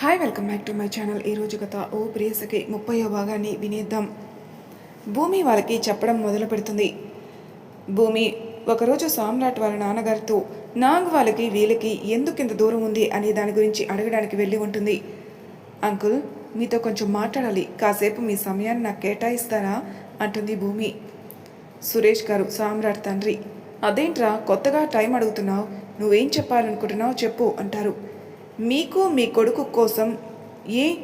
Hi welcome back to my channel ఈరోజు గత ఓ ప్రియసకి ముప్పయో భాగాన్ని వినేద్దాం. భూమి వాళ్ళకి చెప్పడం మొదలు పెడుతుంది. భూమి ఒకరోజు సామ్రాట్ వాళ్ళ నాన్నగారితో నాగ్ వాళ్ళకి వీళ్ళకి ఎందుకింత దూరం ఉంది? అనే దాని గురించి అడగడానికి వెళ్ళి ఉంటుంది. అంకుల్ మీతో కొంచెం మాట్లాడాలి. కాసేపు మీ సమయాన్ని నాకు కేటాయిస్తారా? అంటుంది భూమి. సురేష్ గారు సామ్రాట్ తండ్రి. అదేంట్రా కొత్తగా టైం అడుగుతున్నావు. నువ్వేం చెప్పాలనుకుంటున్నావు చెప్పు అంటారు. మీకు మీ కొడుకు కోసం ఏ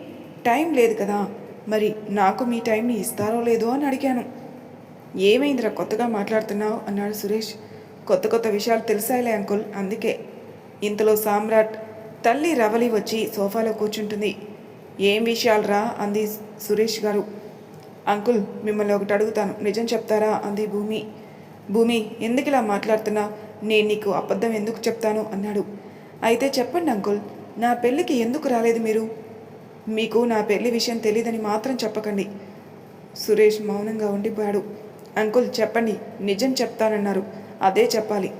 టైం లేదు కదా? మరి నాకు మీ టైంని ఇస్తారో లేదో అని అడిగాను. ఏమైందిరా కొత్తగా మాట్లాడుతున్నావు? అన్నాడు సురేష్. కొత్త కొత్త విషయాలు తెలిసాయిలే అంకుల్ అందుకే. ఇంతలో సామ్రాట్ తల్లి రవలి వచ్చి సోఫాలో కూర్చుంటుంది. ఏం విషయాలురా? అంది సురేష్ గారు. అంకుల్ మిమ్మల్ని ఒకటి అడుగుతాను. నిజం చెప్తారా? అంది భూమి. భూమి ఎందుకు ఇలా మాట్లాడుతున్నా? నేను నీకు అబద్ధం ఎందుకు చెప్తాను? అన్నాడు. అయితే చెప్పండి అంకుల్ నా పెళ్ళికి ఎందుకు రాలేదు మీరు? మీకు నా పెళ్ళి విషయం తెలియదని మాత్రం చెప్పకండి. సురేష్ మౌనంగా ఉండిపోయాడు. అంకుల్ చెప్పండి నిజం చెప్తానన్నారు. అదే చెప్పాలి.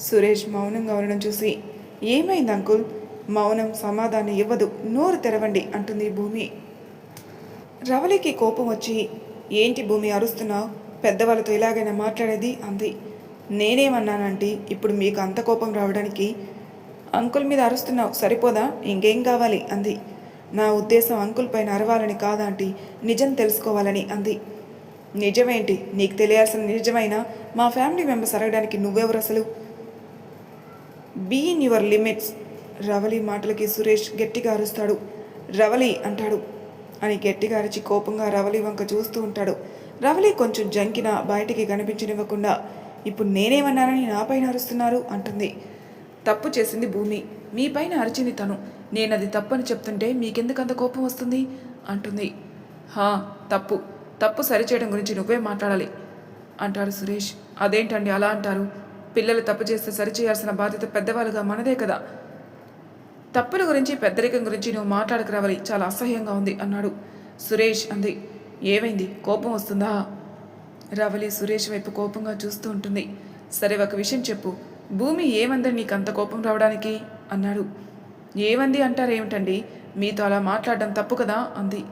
సురేష్ మౌనంగా ఉండడం చూసి ఏమైంది అంకుల్? మౌనం సమాధానం ఇవ్వదు నోరు తెరవండి అంటుంది భూమి. రవలికి కోపం వచ్చి ఏంటి భూమి అరుస్తున్నావు? పెద్దవాళ్ళతో ఇలాగైనా మాట్లాడేది? అంది. నేనేమన్నానంటే ఇప్పుడు మీకు అంత కోపం రావడానికి అంకుల్ మీద అరుస్తున్నావు. సరిపోదా? ఇంకేం కావాలి? అంది. నా ఉద్దేశం అంకుల్ పైన అరవాలని కాదంటీ నిజం తెలుసుకోవాలని అంది. నిజమేంటి? నీకు తెలియాల్సిన నిజమైన? మా ఫ్యామిలీ మెంబర్స్ అడగడానికి నువ్వెవరు అసలు? బీఇన్ యువర్ లిమిట్స్. రవలి మాటలకి సురేష్ గట్టిగా అరుస్తాడు. రవలి అంటాడు. అని గట్టిగా అరిచి కోపంగా రవలి వంక చూస్తూ ఉంటాడు. రవలి కొంచెం జంకిన బయటికి కనిపించనివ్వకుండా ఇప్పుడు నేనేమన్నానని నాపైన అరుస్తున్నారు? అంటుంది. తప్పు చేసింది భూమి. మీ పైన అరిచింది తను. నేను అది తప్పని చెప్తుంటే మీకెందుకు అంత కోపం వస్తుంది? అంటుంది. హా తప్పు. తప్పు సరిచేయడం గురించి నువ్వే మాట్లాడాలి అంటాడు సురేష్. అదేంటండి అలా అంటారు? పిల్లలు తప్పు చేస్తే సరిచేయాల్సిన బాధ్యత పెద్దవాళ్ళుగా మనదే కదా. తప్పుల గురించి పెద్దరికం గురించి నువ్వు మాట్లాడక రావాలి. చాలా అసహ్యంగా ఉంది అన్నాడు సురేష్ అంది. ఏమైంది? కోపం వస్తుందా? రవలి సురేష్ వైపు కోపంగా చూస్తూ ఉంటుంది. సరే ఒక విషయం చెప్పు. భూమి ఏమంది నీకు అంత కోపం రావడానికి? అన్నాడు. ఏమంది అంటారేమిటండి మీతో అలా మాట్లాడడం తప్పు కదా? అంది.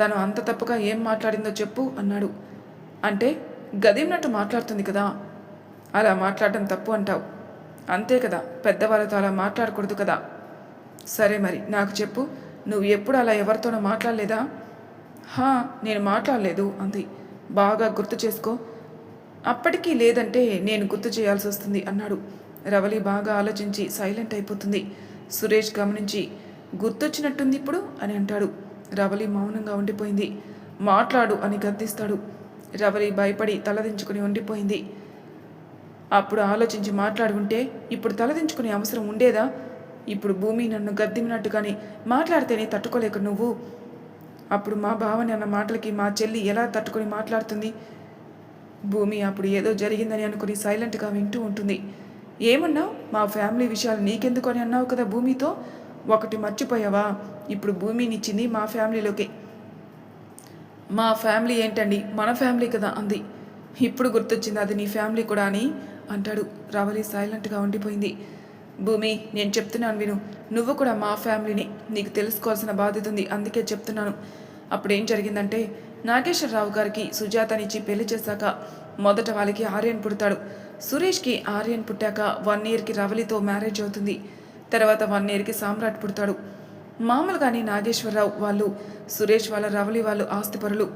తను అంత తప్పుగా ఏం మాట్లాడిందో చెప్పు అన్నాడు. అంటే గదిమినట్టు మాట్లాడుతుంది కదా? అలా మాట్లాడడం తప్పు అంటావు. అంతే కదా పెద్దవాళ్ళతో అలా మాట్లాడకూడదు కదా? సరే మరి నాకు చెప్పు. నువ్వు ఎప్పుడు అలా ఎవరితోనో మాట్లాడలేదా? హా నేను మాట్లాడలేదు అంది. బాగా గుర్తు చేసుకో. అప్పటికీ లేదంటే నేను గుర్తు చేయాల్సి వస్తుంది అన్నాడు. రవలి బాగా ఆలోచించి సైలెంట్ అయిపోతుంది. సురేష్ గమనించి గుర్తొచ్చినట్టుంది ఇప్పుడు? అని అంటాడు. రవలి మౌనంగా ఉండిపోయింది. మాట్లాడు అని గద్దిస్తాడు. రవలి భయపడి తలదించుకుని ఉండిపోయింది. అప్పుడు ఆలోచించి మాట్లాడుకుంటే ఇప్పుడు తలదించుకునే అవసరం ఉండేదా? ఇప్పుడు భూమి నన్ను గద్దిమినట్టుగాని మాట్లాడితేనే తట్టుకోలేక నువ్వు? అప్పుడు మా భావని అన్న మాటలకి మా చెల్లి ఎలా తట్టుకొని మాట్లాడుతుంది? భూమి అప్పుడు ఏదో జరిగిందని అనుకుని సైలెంట్గా వింటూ ఉంటుంది. ఏమన్నావు మా ఫ్యామిలీ విషయాలు నీకెందుకు అని అన్నావు కదా భూమితో? ఒకటి మర్చిపోయావా? ఇప్పుడు భూమినిచ్చింది మా ఫ్యామిలీలోకి. మా ఫ్యామిలీ ఏంటండి? మన ఫ్యామిలీ కదా అంది. ఇప్పుడు గుర్తొచ్చింది అది నీ ఫ్యామిలీ కూడా అని అంటాడు రవలి సైలెంట్గా ఉండిపోయింది. భూమి నేను చెప్తున్నాను విను. నువ్వు కూడా మా ఫ్యామిలీని. నీకు తెలుసుకోవాల్సిన బాధ్యత ఉంది అందుకే చెప్తున్నాను. అప్పుడు ఏం జరిగిందంటే నాగేశ్వరరావు గారికి సుజాతనిచ్చి పెళ్ళి చేశాక మొదట వాళ్ళకి ఆర్యన్ పుడతాడు. సురేష్కి ఆర్యన్ పుట్టాక వన్ ఇయర్కి రవలితో మ్యారేజ్ అవుతుంది. తర్వాత వన్ ఇయర్కి సామ్రాట్ పుడతాడు. మామూలుగానే నాగేశ్వరరావు వాళ్ళు సురేష్ వాళ్ళ రవలి వాళ్ళు ఆస్తిపరులు.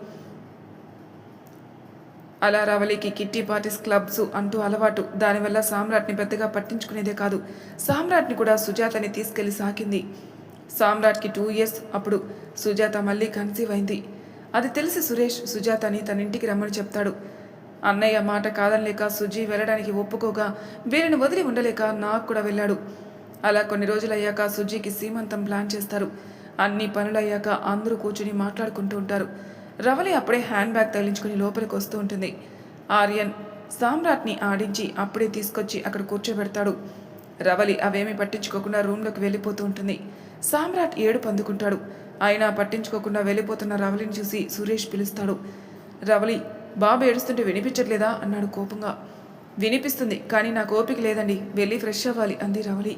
అలా రవలికి కిట్టి పార్టీస్ క్లబ్స్ అంటూ అలవాటు. దానివల్ల సామ్రాట్ని పెద్దగా పట్టించుకునేదే కాదు. సామ్రాట్ని కూడా సుజాతని తీసుకెళ్ళి సాకింది. సామ్రాట్కి టూ ఇయర్స్ అప్పుడు సుజాత మళ్ళీ కన్సీవ్ అయింది. అది తెలిసి సురేష్ సుజాతని తన ఇంటికి రమ్మని చెప్తాడు. అన్నయ్య మాట కాదనలేక సుజీ వెళ్ళడానికి ఒప్పుకోగా వీరిని వదిలి ఉండలేక నాకు కూడా వెళ్ళాడు. అలా కొన్ని రోజులు అయ్యాక సుజీకి సీమంతం ప్లాన్ చేస్తారు. అన్ని పనులయ్యాక అందరూ కూర్చుని మాట్లాడుకుంటూ ఉంటారు. రవలి అప్పుడే హ్యాండ్ బ్యాగ్ తగిలించుకుని లోపలికి వస్తూ ఉంటుంది. ఆర్యన్ సామ్రాట్ని ఆడించి అప్పుడే తీసుకొచ్చి అక్కడ కూర్చోబెడతాడు. రవలి అవేమీ పట్టించుకోకుండా రూమ్లోకి వెళ్ళిపోతూ ఉంటుంది. సామ్రాట్ ఏడు పందుకుంటాడు ఆయన పట్టించుకోకుండా వెళ్ళిపోతున్న రవలిని చూసి సురేష్ పిలుస్తాడు. రవలి బాబు ఏడుస్తుంటే వినిపించట్లేదా? అన్నాడు కోపంగా. వినిపిస్తుంది కానీ నాకు ఓపిక లేదండి. వెళ్ళి ఫ్రెష్ అవ్వాలి అంది రవలి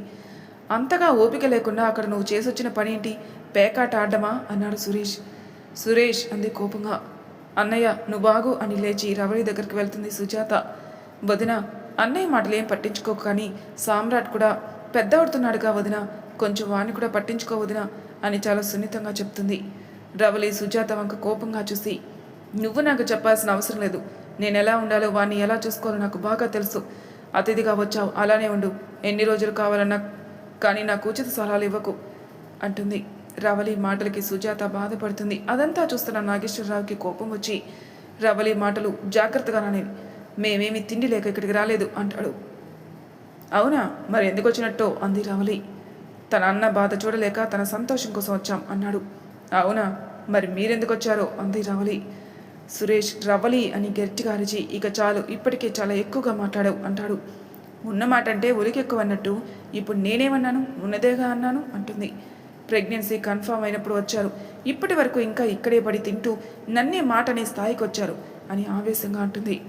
అంతగా ఓపిక లేకుండా అక్కడ నువ్వు చేసొచ్చిన పని ఏంటి? పేకాట ఆడమా అన్నాడు సురేష్. సురేష్ అంది కోపంగా. అన్నయ్య నువ్వు బాగు అని లేచి రవళి దగ్గరికి వెళ్తుంది సుజాత. వదిన అన్నయ్య మాటలు ఏం పట్టించుకోకు కానీ సామ్రాట్ కూడా పెద్ద అవుతున్నాడుగా వదిన. కొంచెం వాణ్ణి కూడా పట్టించుకో వదిన. అని చాలా సున్నితంగా చెప్తుంది. రవలి సుజాత వంక కోపంగా చూసి నువ్వు నాకు చెప్పాల్సిన అవసరం లేదు. నేను ఎలా ఉండాలో వాడిని ఎలా చూసుకోవాలో నాకు బాగా తెలుసు. అతిథిగా వచ్చావు అలానే ఉండు. ఎన్ని రోజులు కావాలన్నా కానీ నాకు ఉచిత సలహాలు ఇవ్వకు అంటుంది. రవలి మాటలకి సుజాత బాధపడుతుంది. అదంతా చూస్తున్న నాగేశ్వరరావుకి కోపం వచ్చి రవలి మాటలు జాగ్రత్తగా రానేవి మేమేమి తిండి లేక ఇక్కడికి రాలేదు అంటాడు. అవునా? మరి ఎందుకు వచ్చినట్టో? అంది రవలి. తన అన్న బాధ చూడలేక తన సంతోషం కోసం వచ్చాం అన్నాడు. అవునా? మరి మీరెందుకు వచ్చారో? అంది రవలి. సురేష్ రవలి అని గట్టిగా అరిచి ఇక చాలు ఇప్పటికే చాలా ఎక్కువగా మాట్లాడావు అంటాడు. ఉన్నమాట అంటే ఉలికెక్కువ అన్నట్టు ఇప్పుడు నేనేమన్నాను? ఉన్నదేగా అన్నాను? అంటుంది. ప్రెగ్నెన్సీ కన్ఫామ్ అయినప్పుడు వచ్చారు. ఇప్పటి వరకు ఇంకా ఇక్కడే పడి తింటూ నన్నే మాట అనే స్థాయికి వచ్చారు అని ఆవేశంగా అంటుంది.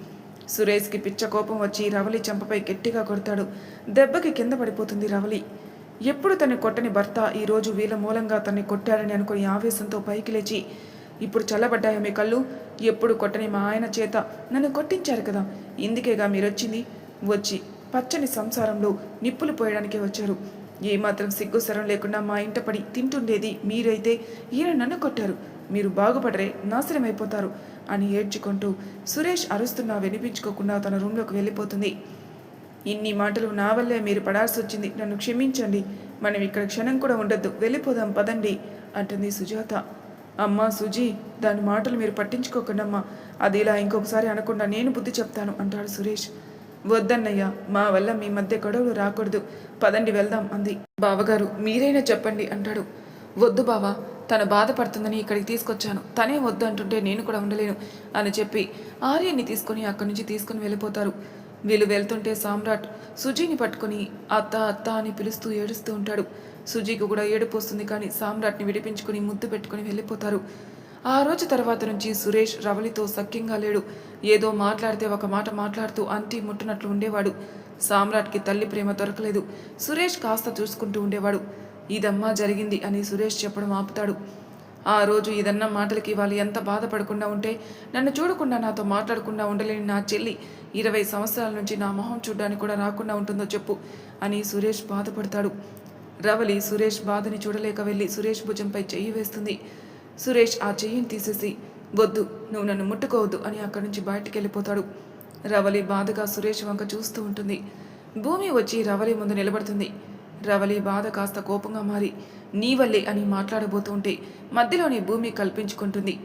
సురేష్కి పిచ్చ కోపం వచ్చి రవలి చెంపపై గట్టిగా కొడతాడు. దెబ్బకి కింద పడిపోతుంది రవలి. ఎప్పుడు తన్ని కొట్టని భర్త ఈరోజు వీళ్ళ మూలంగా తన్ని కొట్టాడని అనుకుని ఆవేశంతో పైకి లేచి ఇప్పుడు చల్లబడ్డాయా మీ కళ్ళు? ఎప్పుడు కొట్టని మా ఆయన చేత? నన్ను కొట్టించారు కదా. ఇందుకేగా మీరొచ్చింది? వచ్చి పచ్చని సంసారంలో నిప్పులు పోయడానికే వచ్చారు. ఏమాత్రం సిగ్గు సరం లేకుండా మా ఇంట పడి తింటుండేది మీరైతే. ఈయన నన్ను కొట్టారు. మీరు బాగుపడరే నాశనం అయిపోతారు అని ఏడ్చుకుంటూ సురేష్ అరుస్తున్నా వినిపించుకోకుండా తన రూమ్లోకి వెళ్ళిపోతుంది. ఇన్ని మాటలు నా వల్లే మీరు పడాల్సి వచ్చింది నన్ను క్షమించండి. మనం ఇక్కడ క్షణం కూడా ఉండద్దు. వెళ్ళిపోదాం పదండి అంటుంది సుజాత. అమ్మా సుజీ దాని మాటలు మీరు పట్టించుకోకండమ్మా. అది ఇలా ఇంకొకసారి అనకుండా నేను బుద్ధి చెప్తాను అంటాడు సురేష్. వద్దన్నయ్యా మా వల్ల మీ మధ్య గొడవలు రాకూడదు. పదండి వెళ్దాం అంది. బావగారు మీరైనా చెప్పండి అంటాడు. వద్దు బావా తను బాధపడుతుందని ఇక్కడికి తీసుకొచ్చాను. తనే వద్దు అంటుంటే నేను కూడా ఉండలేను అని చెప్పి ఆర్యని తీసుకొని అక్కడి నుంచి తీసుకొని వెళ్ళిపోతారు. వీళ్ళు వెళ్తుంటే సామ్రాట్ సుజీని పట్టుకొని అత్త అత్త అని పిలుస్తూ ఏడుస్తూ ఉంటాడు. సుజీకి కూడా ఏడుపు వస్తుంది కానీ సామ్రాట్ని విడిపించుకుని ముద్దు పెట్టుకుని వెళ్ళిపోతారు. ఆ రోజు తర్వాత నుంచి సురేష్ రవళితో సఖ్యంగా లేడు. ఏదో మాట్లాడితే ఒక మాట మాట్లాడుతూ అంటి ముట్టినట్లు ఉండేవాడు. సామ్రాట్కి తల్లి ప్రేమ దొరకలేదు. సురేష్ కాస్త చూసుకుంటూ ఉండేవాడు. ఇదమ్మా జరిగింది అని సురేష్ చెప్పడం ఆపుతాడు. ఆ రోజు ఇదన్న మాటలకి వాళ్ళు ఎంత బాధపడకుండా ఉంటే నన్ను చూడకుండా నాతో మాట్లాడకుండా ఉండలేని నా చెల్లి ఇరవై సంవత్సరాల నుంచి నా మొహం చూడడానికి కూడా రాకుండా ఉంటుందో చెప్పు అని సురేష్ బాధపడతాడు. రవలి సురేష్ బాధని చూడలేక వెళ్ళి సురేష్ భుజంపై చెయ్యి వేస్తుంది. సురేష్ ఆ చెయ్యిని తీసేసి వద్దు నువ్వు నన్ను ముట్టుకోవద్దు అని అక్కడి నుంచి బయటికి వెళ్ళిపోతాడు. రవలి బాధగా సురేష్ వంక చూస్తూ ఉంటుంది. భూమి వచ్చి రవలి ముందు నిలబడుతుంది. రవలి బాధ కాస్త కోపంగా మారి నీ వల్లే అని మాట్లాడబోతుంటే మధ్యలోనే భూమి కల్పించుకుంటుంది.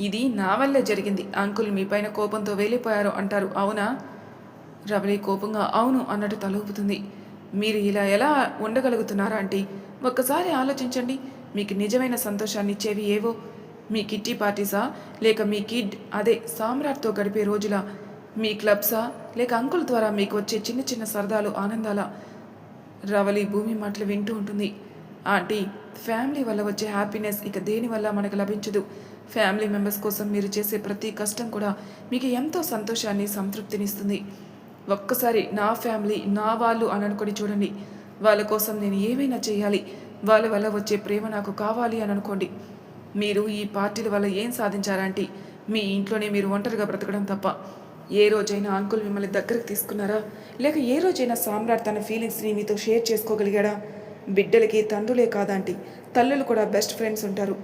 ఇది నా వల్లే జరిగింది. అంకుల్ మీ పైన కోపంతో వెళ్ళిపోయారు అంటారు. అవునా? రవలి కోపంగా అవును అన్నట్టు తలూపుతుంది. మీరు ఇలా ఎలా ఉండగలుగుతున్నారా అంటే ఒక్కసారి ఆలోచించండి. మీకు నిజమైన సంతోషాన్ని ఇచ్చేవి ఏవో? మీ కిట్టి పార్టీసా? లేక మీ కిడ్ అదే సామ్రాట్తో గడిపే రోజుల? మీ క్లబ్సా? లేక అంకుల్ ద్వారా మీకు వచ్చే చిన్న చిన్న సరదాలు ఆనందాలా? రవలి భూమి మాటలు వింటూ ఉంటుంది. ఆంటీ ఫ్యామిలీ వల్ల వచ్చే హ్యాపీనెస్ ఇక దేని వల్ల మనకు లభించదు? ఫ్యామిలీ మెంబర్స్ కోసం మీరు చేసే ప్రతి కష్టం కూడా మీకు ఎంతో సంతోషాన్ని సంతృప్తినిస్తుంది. ఒక్కసారి నా ఫ్యామిలీ నా వాళ్ళు అని అనుకొని చూడండి. వాళ్ళ కోసం నేను ఏమైనా చేయాలి? వాళ్ళ వల్ల వచ్చే ప్రేమ నాకు కావాలి అని అనుకోండి. మీరు ఈ పార్టీల వల్ల ఏం సాధించారంటే మీ ఇంట్లోనే మీరు ఒంటరిగా బ్రతకడం తప్ప. ఏ రోజైనా అంకుల్ మిమ్మల్ని దగ్గరకు తీసుకున్నారా? లేక ఏ రోజైనా సామ్రాట్ తన ఫీలింగ్స్ని మీతో షేర్ చేసుకోగలిగాడా? బిడ్డలకి తండ్రులే కాదంటీ తల్లులు కూడా బెస్ట్ ఫ్రెండ్స్ ఉంటారు.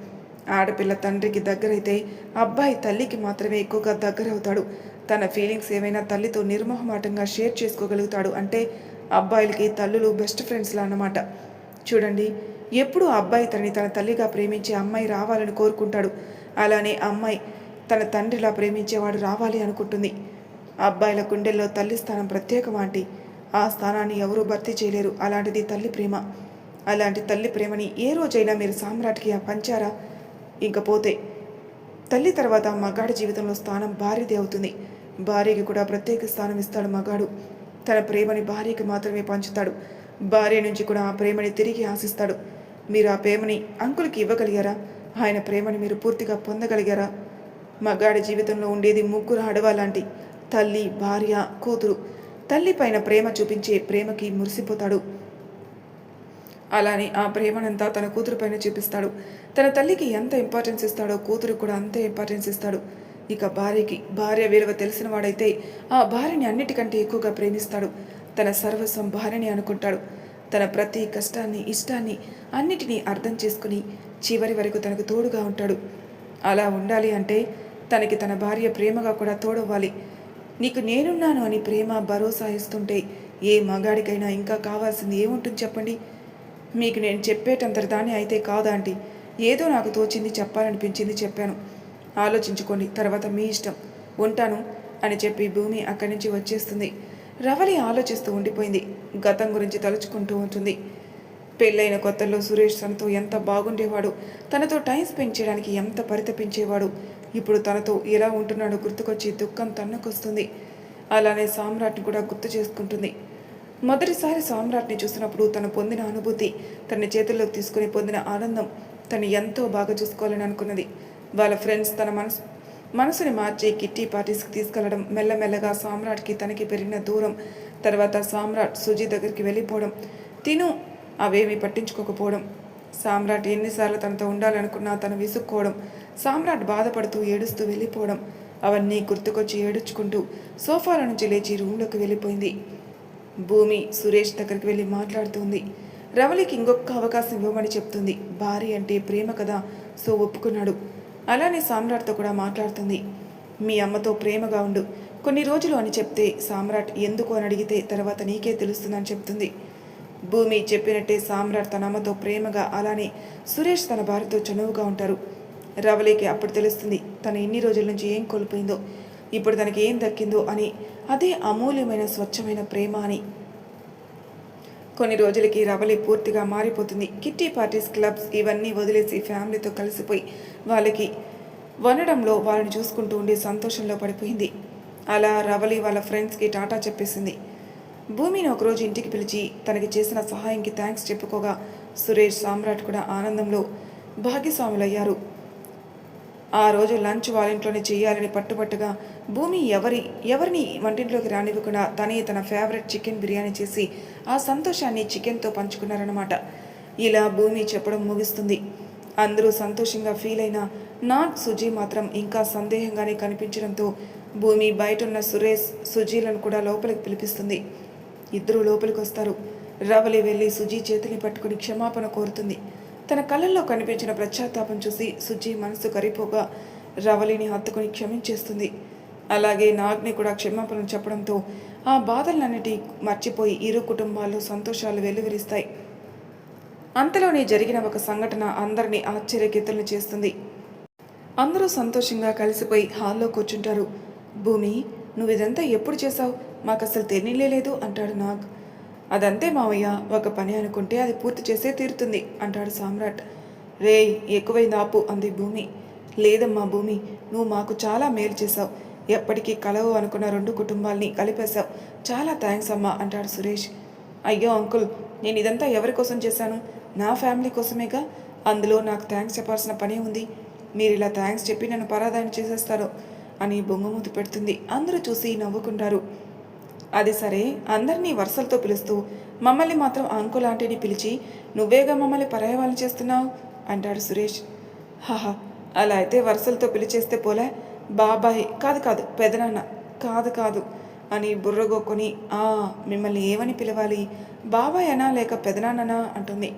ఆడపిల్ల తండ్రికి దగ్గరైతే అబ్బాయి తల్లికి మాత్రమే ఎక్కువగా దగ్గర అవుతాడు తన ఫీలింగ్స్ ఏమైనా తల్లితో నిర్మోహమాటంగా షేర్ చేసుకోగలుగుతాడు అంటే అబ్బాయిలకి తల్లులు బెస్ట్ ఫ్రెండ్స్లా అన్నమాట. చూడండి ఎప్పుడూ అబ్బాయి తనని తన తల్లిగా ప్రేమించే అమ్మాయి రావాలని కోరుకుంటాడు. అలానే అమ్మాయి తన తండ్రిలా ప్రేమించేవాడు రావాలి అనుకుంటుంది. అబ్బాయిల గుండెల్లో తల్లి స్థానం ప్రత్యేకమాంటి. ఆ స్థానాన్ని ఎవరూ భర్తీ చేయలేరు. అలాంటిది తల్లి ప్రేమ. అలాంటి తల్లి ప్రేమని ఏ రోజైనా మీరు సామ్రాట్కి పంచారా ఇంకపోతే తల్లి తర్వాత మగాడి జీవితంలో స్థానం భార్యది అవుతుంది. భార్యకి కూడా ప్రత్యేక స్థానం ఇస్తాడు మగాడు. తన ప్రేమని భార్యకి మాత్రమే పంచుతాడు. భార్య నుంచి కూడా ఆ ప్రేమని తిరిగి ఆశిస్తాడు. మీరు ఆ ప్రేమని అంకులకి ఇవ్వగలిగారా? ఆయన ప్రేమని మీరు పూర్తిగా పొందగలిగారా? మగాడి జీవితంలో ఉండేది ముగ్గురు ఆడవాలాంటి తల్లి భార్య కూతురు. తల్లి పైన ప్రేమ చూపించే ప్రేమకి మురిసిపోతాడు. అలానే ఆ ప్రేమనంతా తన కూతురు పైన చూపిస్తాడు. తన తల్లికి ఎంత ఇంపార్టెన్స్ ఇస్తాడో కూతురు కూడా అంతే ఇంపార్టెన్స్ ఇస్తాడు. ఇక భార్యకి భార్య విలువ తెలిసిన వాడైతే ఆ భార్యని అన్నిటికంటే ఎక్కువగా ప్రేమిస్తాడు. తన సర్వస్వం భార్యని అనుకుంటాడు. తన ప్రతి కష్టాన్ని ఇష్టాన్ని అన్నిటినీ అర్థం చేసుకుని చివరి వరకు తనకు తోడుగా ఉంటాడు. అలా ఉండాలి అంటే తనకి తన భార్య ప్రేమగా కూడా తోడవ్వాలి. నీకు నేనున్నాను అని ప్రేమ భరోసా ఇస్తుంటే ఏ మగాడికైనా ఇంకా కావాల్సింది ఏముంటుంది చెప్పండి? మీకు నేను చెప్పేటంతటి దాన్ని అయితే కాదా ఆంటీ? ఏదో నాకు తోచింది చెప్పాలనిపించింది చెప్పాను. ఆలోచించుకోండి తర్వాత మీ ఇష్టం. ఉంటాను అని చెప్పి భూమి అక్కడి నుంచి వచ్చేస్తుంది. రవలి ఆలోచిస్తూ ఉండిపోయింది. గతం గురించి తలుచుకుంటూ ఉంటుంది. పెళ్ళైన కొత్తల్లో సురేష్ తనతో ఎంత బాగుండేవాడు తనతో టైం స్పెండ్ చేయడానికి ఎంత పరితపించేవాడు ఇప్పుడు తనతో ఎలా ఉంటున్నాడో గుర్తుకొచ్చి దుఃఖం తన్నుకొస్తుంది. అలానే సామ్రాట్ని కూడా గుర్తు చేసుకుంటుంది. మొదటిసారి సామ్రాట్ని చూసినప్పుడు తను పొందిన అనుభూతి తన చేతుల్లోకి తీసుకుని పొందిన ఆనందం తను ఎంతో బాగా చూసుకోవాలని అనుకున్నది. వాళ్ళ ఫ్రెండ్స్ తన మనసు మనసుని మార్చి కిట్టి పార్టీస్కి తీసుకెళ్ళడం మెల్లమెల్లగా సామ్రాట్కి తనకి పెరిగిన దూరం తర్వాత సామ్రాట్ సుజీ దగ్గరికి వెళ్ళిపోవడం తిను అవేమీ పట్టించుకోకపోవడం సామ్రాట్ ఎన్నిసార్లు తనతో ఉండాలనుకున్నా తను విసుక్కోవడం సామ్రాట్ బాధపడుతూ ఏడుస్తూ వెళ్ళిపోవడం. అవన్నీ గుర్తుకొచ్చి ఏడుచుకుంటూ సోఫాల నుంచి లేచి రూమ్లోకి వెళ్ళిపోయింది. భూమి సురేష్ దగ్గరికి వెళ్ళి మాట్లాడుతుంది. రవళికి ఇంకొక అవకాశం ఇవ్వమని చెప్తుంది. భార్య అంటే ప్రేమ కదా సో ఒప్పుకున్నాడు. అలానే సామ్రాట్తో కూడా మాట్లాడుతుంది. మీ అమ్మతో ప్రేమగా ఉండు. కొన్ని రోజులు అని చెప్తే సామ్రాట్ ఎందుకు అని అడిగితే తర్వాత నీకే తెలుస్తుందని చెప్తుంది. భూమి చెప్పినట్టే సామ్రాట్ తన అమ్మతో ప్రేమగా అలానే సురేష్ తన భార్యతో చనువుగా ఉంటారు. రవలికి అప్పుడు తెలుస్తుంది తను ఇన్ని రోజుల నుంచి ఏం కోల్పోయిందో ఇప్పుడు తనకి ఏం దక్కిందో అని అదే అమూల్యమైన స్వచ్ఛమైన ప్రేమ అని. కొన్ని రోజులకి రవలి పూర్తిగా మారిపోతుంది. కిట్టి పార్టీస్ క్లబ్స్ ఇవన్నీ వదిలేసి ఫ్యామిలీతో కలిసిపోయి వాళ్ళకి వనడంలో వాళ్ళని చూసుకుంటూ ఉండి సంతోషంలో పడిపోయింది. అలా రవలి వాళ్ళ ఫ్రెండ్స్కి టాటా చెప్పేసింది. భూమిని ఒకరోజు ఇంటికి పిలిచి తనకి చేసిన సహాయంకి థ్యాంక్స్ చెప్పుకోగా సురేష్ సామ్రాట్ కూడా ఆనందంలో భాగ్యస్వాములయ్యారు. ఆ రోజు లంచ్ వాళ్ళ ఇంట్లోనే చేయాలని పట్టుబట్టుగా భూమి ఎవరి ఎవరిని వంటింట్లోకి రానివ్వకుండా తనే తన ఫేవరెట్ చికెన్ బిర్యానీ చేసి ఆ సంతోషాన్ని చికెన్తో పంచుకున్నారన్నమాట. ఇలా భూమి చెప్పడం ముగిస్తుంది. అందరూ సంతోషంగా ఫీల్ అయిన నాట్ సుజీ మాత్రం ఇంకా సందేహంగానే కనిపించడంతో భూమి బయట ఉన్న సురేష్ సుజీలను కూడా లోపలికి పిలిపిస్తుంది. ఇద్దరు లోపలికి వస్తారు రవలి వెళ్ళి సుజీ చేతిని పట్టుకుని క్షమాపణ కోరుతుంది. తన కళ్ళల్లో కనిపించిన ప్రత్యాతాపం చూసి సుజీ మనసు కరిపోగా రవళిని హత్తుకుని క్షమించేస్తుంది. అలాగే నాగ్ని కూడా క్షమాపణలు చెప్పడంతో ఆ బాధలన్నిటి మర్చిపోయి ఇరు కుటుంబాల్లో సంతోషాలు వెలువరిస్తాయి అంతలోనే జరిగిన ఒక సంఘటన అందరినీ ఆశ్చర్యకీతలను చేస్తుంది. అందరూ సంతోషంగా కలిసిపోయి హాల్లో కూర్చుంటారు. భూమి నువ్వు ఇదంతా ఎప్పుడు చేశావు? మాకు అసలు తెలియలేదు అంటాడు నాగ్. అదంతే మావయ్య ఒక పని అనుకుంటే అది పూర్తి చేసే తీరుతుంది అంటాడు సామ్రాట్. రేయ్ ఎక్కువైంది ఆపు అంది భూమి. లేదమ్మా భూమి నువ్వు మాకు చాలా మేలు చేశావు. ఎప్పటికీ కలవు అనుకున్న రెండు కుటుంబాల్ని కలిపేశావు. చాలా థ్యాంక్స్ అమ్మా అంటాడు సురేష్. అయ్యో అంకుల్ నేను ఇదంతా ఎవరి కోసం చేశాను? నా ఫ్యామిలీ కోసమేగా? అందులో నాకు థ్యాంక్స్ చెప్పాల్సిన పని ఉంది. మీరు ఇలా థ్యాంక్స్ చెప్పి నన్ను పరాదాయం చేసేస్తారు అని బొంగమూతి పెడుతుంది. అందరూ చూసి నవ్వుకుంటారు. అది సరే అందరినీ వరుసలతో పిలుస్తూ మమ్మల్ని మాత్రం అంకుల్ ఆంటీని పిలిచి నువ్వేగా మమ్మల్ని పరాయవాళ్ళు చేస్తున్నావు? అంటాడు సురేష్. హాహా అలా అయితే వరుసలతో పిలిచేస్తే పోలే. బాబాయ్ కాదు కాదు పెదనాన్న కాదు కాదు అని బుర్రగోకొని ఆ మిమ్మల్ని ఏమని పిలవాలి? బాబాయ్ అనా లేక పెదనాన్ననా? అంటుంది.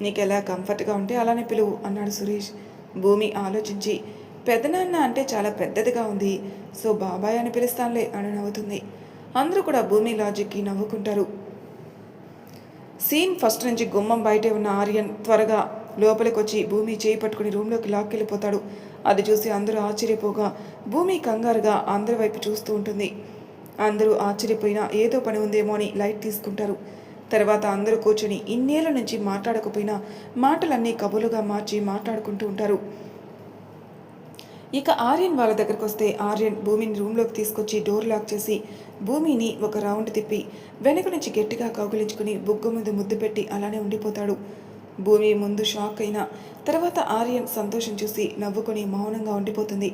నీకు ఎలా కంఫర్ట్గా ఉంటే అలానే పిలువు అన్నాడు సురేష్. భూమి ఆలోచించి పెదనాన్న అంటే చాలా పెద్దదిగా ఉంది. సో బాబాయ్ అని పిలుస్తానులే అని నవ్వుతుంది. అందరూ కూడా భూమి లాజిక్కి నవ్వుకుంటారు. సీన్ ఫస్ట్ నుంచి గుమ్మం బయటే ఉన్న ఆర్యన్ త్వరగా లోపలికి వచ్చి భూమి చేయి పట్టుకుని రూమ్లోకి లాక్కెళ్ళిపోతాడు. అది చూసి అందరూ ఆశ్చర్యపోగా భూమి కంగారుగా అందరి వైపు చూస్తూ ఉంటుంది. అందరూ ఆశ్చర్యపోయినా ఏదో పని ఉందేమో అని లైట్ తీసుకుంటారు. తర్వాత అందరూ కూర్చొని ఇన్నేళ్ళ నుంచి మాట్లాడకపోయినా మాటలన్నీ కబులుగా మార్చి మాట్లాడుకుంటూ ఉంటారు. ఇక ఆర్యన్ వాళ్ళ దగ్గరకు వస్తే ఆర్యన్ భూమిని రూమ్లోకి తీసుకొచ్చి డోర్ లాక్ చేసి భూమిని ఒక రౌండ్ తిప్పి వెనక నుంచి గట్టిగా కౌగిలించుకుని బుగ్గ మీద ముద్దు పెట్టి అలానే ఉండిపోతాడు. భూమి ముందు షాక్ అయినా తర్వాత ఆర్యన్ సంతోషం చూసి నవ్వుకొని మౌనంగా ఉండిపోతుంది.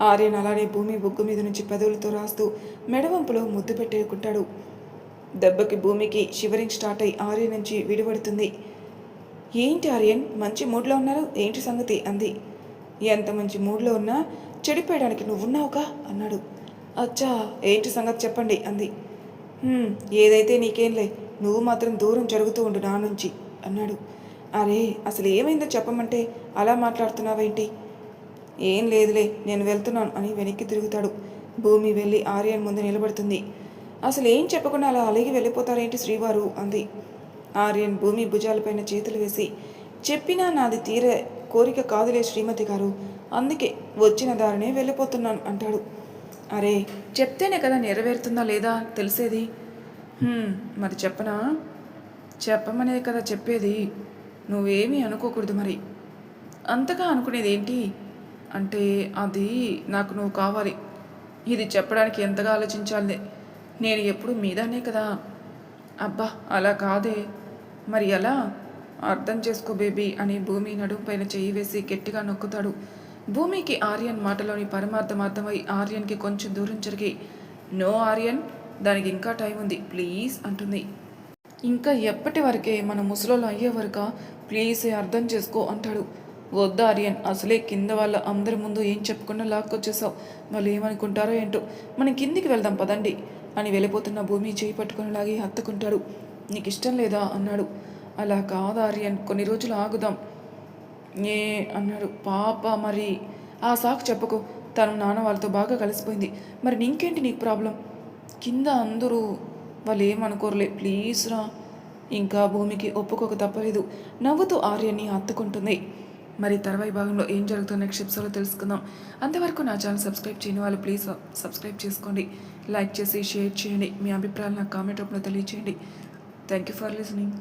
ఆర్యన్ అలానే భూమి బుగ్గు మీద నుంచి పెదవులతో రాస్తూ మెడవంపులో ముద్దు పెట్టేకుంటాడు దెబ్బకి భూమికి షివరింగ్ స్టార్ట్ అయి ఆర్యన్ నుంచి విడిపడుతుంది. ఏంటి ఆర్యన్? మంచి మూడ్లో ఉన్నారు? ఏంటి సంగతి? అంది. ఎంత మంచి మూడ్లో ఉన్నా చెడిపోయడానికి నువ్వున్నావుగా? అన్నాడు. అచ్చా ఏంటి సంగతి చెప్పండి అంది. ఏదైతే నీకేంలే నువ్వు మాత్రం దూరం జరుగుతూ ఉండు నా నుంచి అన్నాడు. అరే అసలు ఏమైందో చెప్పమంటే అలా మాట్లాడుతున్నావేంటి? ఏం లేదులే నేను వెళ్తున్నాను అని వెనక్కి తిరుగుతాడు. భూమి వెళ్ళి ఆర్యన్ ముందు నిలబడుతుంది. అసలు ఏం చెప్పకుండా అలా అలిగి వెళ్ళిపోతారేంటి శ్రీవారు అంది. ఆర్యన్ భూమి భుజాలపైన చేతులు వేసి చెప్పినా నాది తీరే కోరిక కాదులే శ్రీమతి గారు. అందుకే వచ్చిన దారినే వెళ్ళిపోతున్నాను అంటాడు. అరే చెప్తేనే కదా నెరవేరుతుందా లేదా తెలిసేది? మరి చెప్పనా? చెప్పమనే కదా చెప్పేది. నువ్వేమీ అనుకోకూడదు మరి. అంతగా అనుకునేది ఏంటి అంటే అది నాకు నువ్వు కావాలి. ఇది చెప్పడానికి ఎంతగా ఆలోచించాలి నేను ఎప్పుడు మీదనే కదా. అబ్బా అలా కాదే. మరి ఎలా? అర్థం చేసుకో బేబీ అని భూమి నడుంపైన చేయి చెయ్యి వేసి గట్టిగా నొక్కుతాడు. భూమికి ఆర్యన్ మాటలోని పరమార్థం అర్థమై ఆర్యన్కి కొంచెం దూరం జరిగి నో ఆర్యన్ దానికి ఇంకా టైం ఉంది. ప్లీజ్ అంటుంది. ఇంకా ఎప్పటి వరకే మన ముసలోళ్ళు అయ్యే వరక? ప్లీజ్ అర్థం చేసుకో అంటాడు. వద్దు ఆర్యన్ అసలే కింద వాళ్ళ అందరి ముందు ఏం చెప్పకుండా లాక్కొచ్చేసావు. వాళ్ళు ఏమనుకుంటారో ఏంటో? మనం కిందికి వెళ్దాం పదండి అని వెళ్ళిపోతున్న భూమి చేయి పట్టుకుని లాగి హత్తుకుంటాడు. నీకు ఇష్టం లేదా అన్నాడు. అలా కాదు ఆర్యన్ కొన్ని రోజులు ఆగుదాం. ఏ అన్నాడు. పాప మరి. ఆ సాకు చెప్పకు. తను నాన్న వాళ్ళతో బాగా కలిసిపోయింది. మరి నీకేంటి నీకు ప్రాబ్లం? కింద అందరూ వాళ్ళు ఏమనుకోరులే ప్లీజ్ రా. ఇంకా భూమికి ఒప్పుకోక తప్పలేదు. నవ్వుతూ ఆర్యని హత్తుకుంటుంది. మరి తర్వాయి భాగంలో ఏం జరుగుతుందో నెక్స్ట్ ఎపిసోడ్లో తెలుసుకుందాం. అంతవరకు నా ఛానల్ సబ్స్క్రైబ్ చేయని వాళ్ళు ప్లీజ్ సబ్స్క్రైబ్ చేసుకోండి. లైక్ చేసి షేర్ చేయండి. మీ అభిప్రాయాలు నాకు కామెంట్ రూపంలో తెలియచేయండి. Thank you for listening.